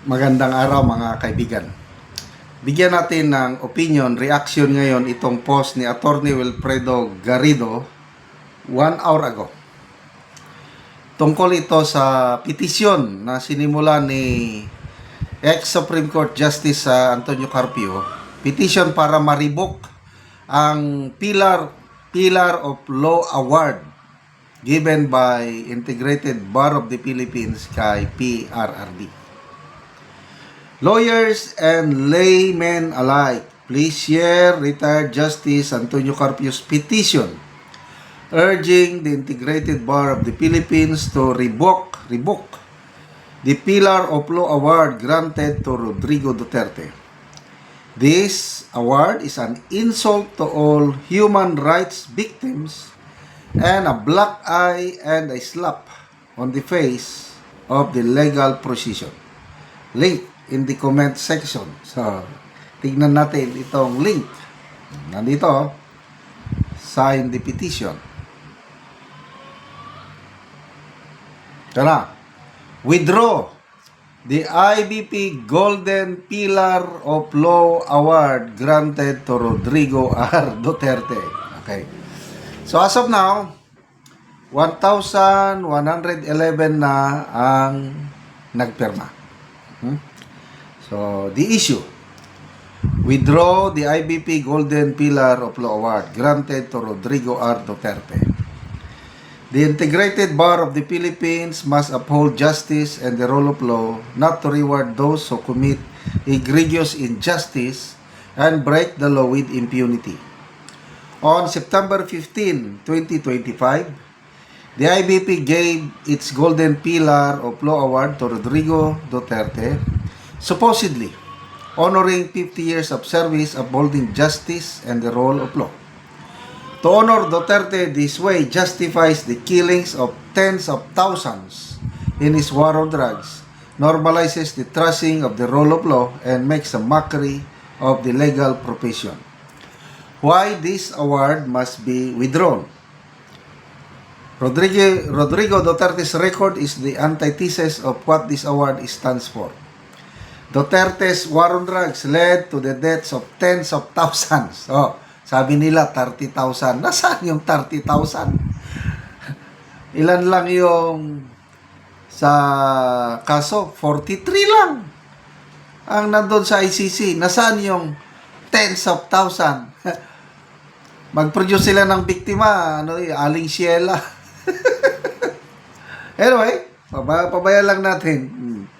Magandang araw mga kaibigan. Bigyan natin ng opinion, reaction ngayon itong post ni Attorney Wilfredo Garrido one hour ago. Tungkol ito sa petisyon na sinimula ni ex-Supreme Court Justice sa Antonio Carpio. Petition para maribok ang Pillar, Pillar of Law Award given by Integrated Bar of the Philippines kay PRRD. Lawyers and laymen alike, please share retired Justice Antonio Carpio's petition urging the Integrated Bar of the Philippines to revoke, revoke the Pillar of Law Award granted to Rodrigo Duterte. This award is an insult to all human rights victims and a black eye and a slap on the face of the legal procedure. Link in the comment section. So, tignan natin itong link. Nandito, sign the petition. Tara, withdraw the IBP Golden Pillar of Law Award granted to Rodrigo R. Duterte. Okay. So as of now, 1,111 na ang nagpirma. Hmm? So, the issue. Withdraw the IBP Golden Pillar of Law Award granted to Rodrigo R. Duterte. The Integrated Bar of the Philippines must uphold justice and the rule of law, not to reward those who commit egregious injustice and break the law with impunity. On September 15, 2025, the IBP gave its Golden Pillar of Law Award to Rodrigo Duterte, supposedly honoring 50 years of service upholding justice and the rule of law. To honor Duterte this way justifies the killings of tens of thousands in his war on drugs, normalizes the trashing of the rule of law, and makes a mockery of the legal profession. Why this award must be withdrawn? Rodrigo, Rodrigo Duterte's record is the antithesis of what this award stands for. Duterte's war on drugs led to the deaths of tens of thousands. Oh, sabi nila 30,000. Nasaan yung 30,000? Ilan lang yung sa kaso? 43 lang. Ang nandun sa ICC. Nasaan yung tens of thousand? Mag-produce sila ng biktima. Ano, eh, Aling Sheila. anyway, paba- pabayaan lang natin. Hmm.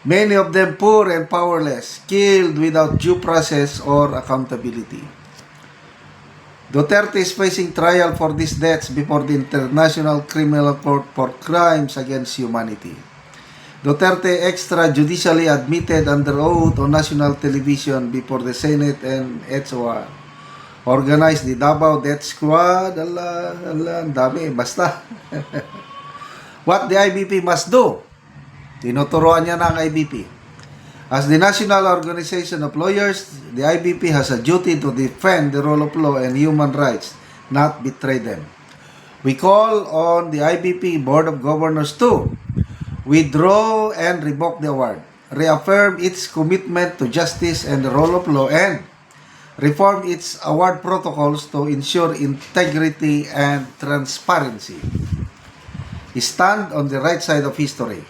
Many of them poor and powerless, killed without due process or accountability. Duterte is facing trial for these deaths before the International Criminal Court for crimes against humanity. Duterte extrajudicially admitted under oath on national television before the Senate and ETSOA. Organized the Davao Death Squad. Ala, ala, dami. Basta. What the IBP must do Tinuturoan niya ng IBP. As the National Organization of Lawyers, the IBP has a duty to defend the rule of law and human rights, not betray them. We call on the IBP Board of Governors to withdraw and revoke the award, reaffirm its commitment to justice and the rule of law, and reform its award protocols to ensure integrity and transparency. Stand on the right side of history.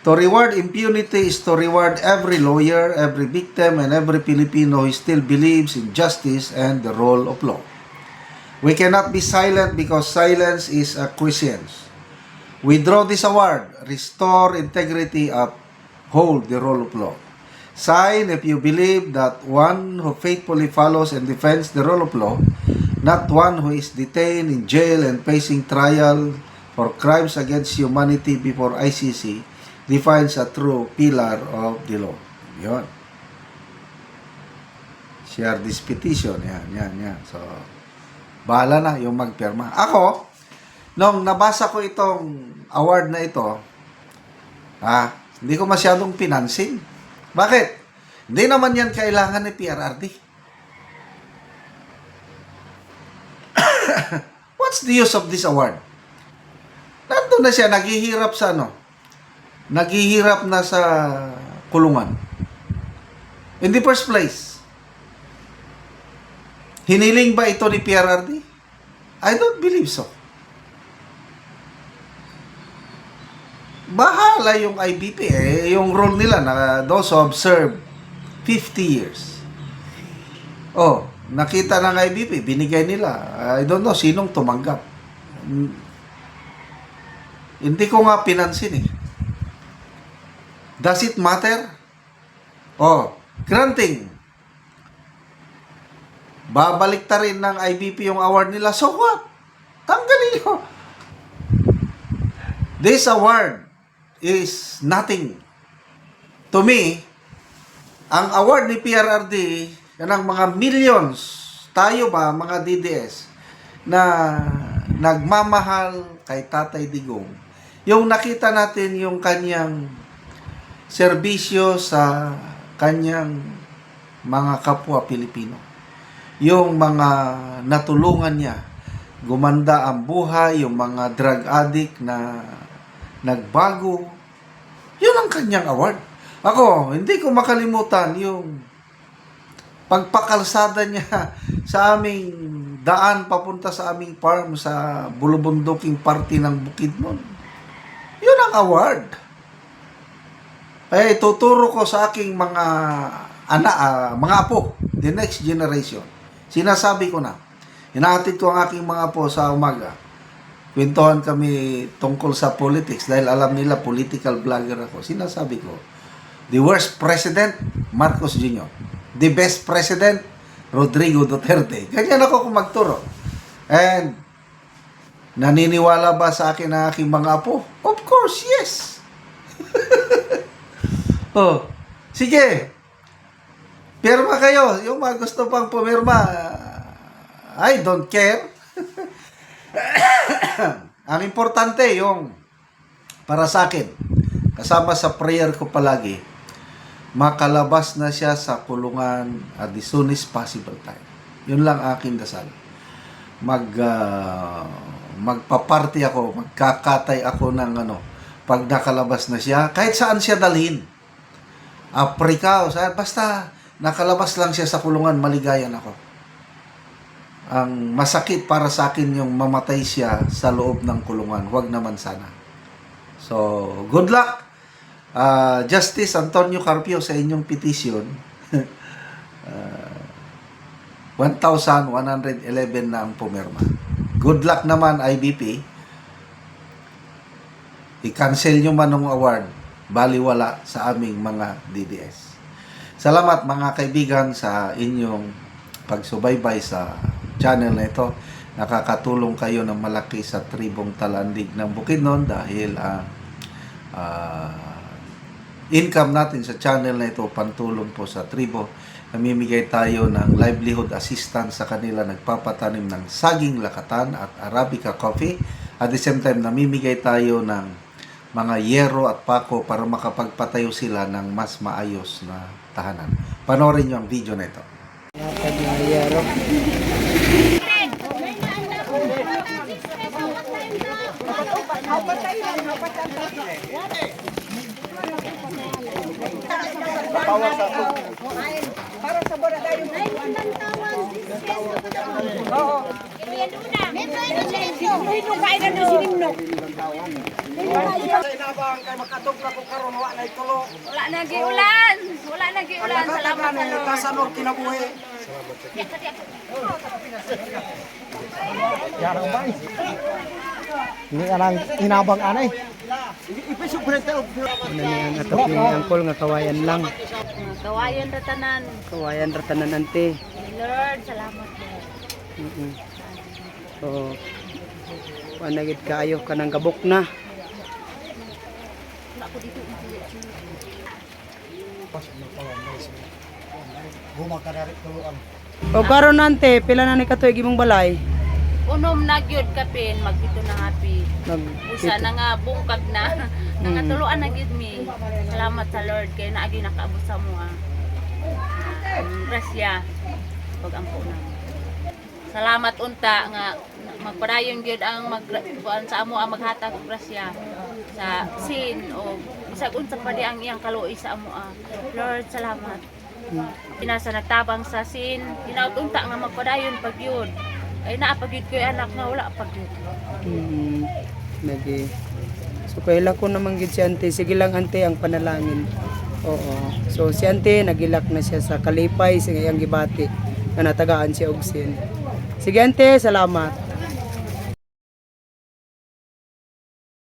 To reward impunity is to reward every lawyer, every victim, and every Filipino who still believes in justice and the rule of law. We cannot be silent because silence is acquiescence. Withdraw this award, restore integrity, uphold the rule of law. Sign if you believe that one who faithfully follows and defends the rule of law, not one who is detained in jail and facing trial for crimes against humanity before ICC, defines a true pillar of the law. Yun. Share this petition. Yan, yan, yan. So, bahala na yung magpirma. Ako, nung nabasa ko itong award na ito, ah, hindi ko masyadong pinansin. Bakit? Hindi naman yan kailangan ni PRRD. What's the use of this award? Nandun na siya, naghihirap sa ano, naghihirap na sa kulungan. In the first place, hiniling ba ito ni PRRD? I don't believe so. Bahala yung IBP eh, yung role nila na those observe 50 years. Oh, nakita ng IBP, binigay nila. I don't know sinong tumanggap. Hindi ko nga pinansin eh. Does it matter? Oh, granting. Babalik ta rin ng IBP yung award nila. So what? Tanggalin nyo. This award is nothing. To me, ang award ni PRRD, yan ang mga millions, tayo ba, mga DDS, na nagmamahal kay Tatay Digong. Yung nakita natin yung kanyang serbisyo sa kanyang mga kapwa Pilipino. Yung mga natulungan niya, gumanda ang buhay, yung mga drug addict na nagbago, yun ang kanyang award. Ako, hindi ko makalimutan yung pagpakalsada niya sa aming daan papunta sa aming farm sa Bulubunduking Party ng Bukidnon. Yun ang award. Eh, tuturo ko sa aking mga ana, ah, mga apo, the next generation. Sinasabi ko na, hinahatid ko ang aking mga apo sa umaga. Kwentuhan kami tungkol sa politics dahil alam nila political vlogger ako. Sinasabi ko, the worst president, Marcos Jr. The best president, Rodrigo Duterte. Ganyan ako kung magturo. And, naniniwala ba sa akin ang aking mga apo? Of course, yes. oh, sige. Pirma kayo. Yung mga gusto pang pumirma, I don't care. ang importante yung para sa akin, kasama sa prayer ko palagi, makalabas na siya sa kulungan at the soonest possible time. Yun lang aking dasal. Mag ah, magpaparty ako, magkakatay ako ng ano, pag nakalabas na siya, kahit saan siya dalhin. Africa o saan, basta nakalabas lang siya sa kulungan, maligayan ako. Ang masakit para sa akin yung mamatay siya sa loob ng kulungan. Huwag naman sana. So, good luck. Ah, Justice Antonio Carpio sa inyong petition. Ah, 1,111 na ang pumirma. Good luck naman, IBP. I-cancel nyo man ng award. Baliwala sa aming mga DDS. Salamat mga kaibigan sa inyong pagsubaybay sa channel na ito. Nakakatulong kayo ng malaki sa tribong talandig ng Bukidnon dahil ang ah, income natin sa channel na ito pantulong po sa tribo. Namimigay tayo ng livelihood assistance sa kanila nagpapatanim ng saging lakatan at Arabica coffee. At the same time, namimigay tayo ng mga yero at pako para makapagpatayo sila ng mas maayos na tahanan. Panoorin nyo ang video na ito. Latag na yero. Wala na giulan. Wala na giulan. Salamat sa Lord. Ini anang inabang anay. Ano niyan atok ni angkol nga kawayan lang. Kawayan ratanan. Kawayan ratanan ante. Lord, salamat Lord. Mm So, panagit kaayo ka ng kabok na. Wala ko dito. O karon nante, pila na ni katuig imong balay? Unom na gyud kapin magdito na happy. Nag Usa na nga bungkag na. Nangatuluan na gyud mi. Salamat sa Lord kay naagi nakaabot sa mo ah. Ang grasya pag ampo na. Salamat unta nga magpadayon gyud ang mag sa amo ang maghatag og grasya sa sin o bisag unsa pa di ang iyang kaluoy sa amo ah. Lord, salamat. Pinasa nagtabang sa sin, hinautunta nga magpadayon pag yun. Ay naa pag yun ko anak nga wala pag yun. Mm. Lagi. So kaila ko naman gid si ante. Sige lang ante ang panalangin. Oo. So si ante nagilak na siya sa kalipay sa iyang gibati nga natagaan siya og sin. Sige ante, salamat.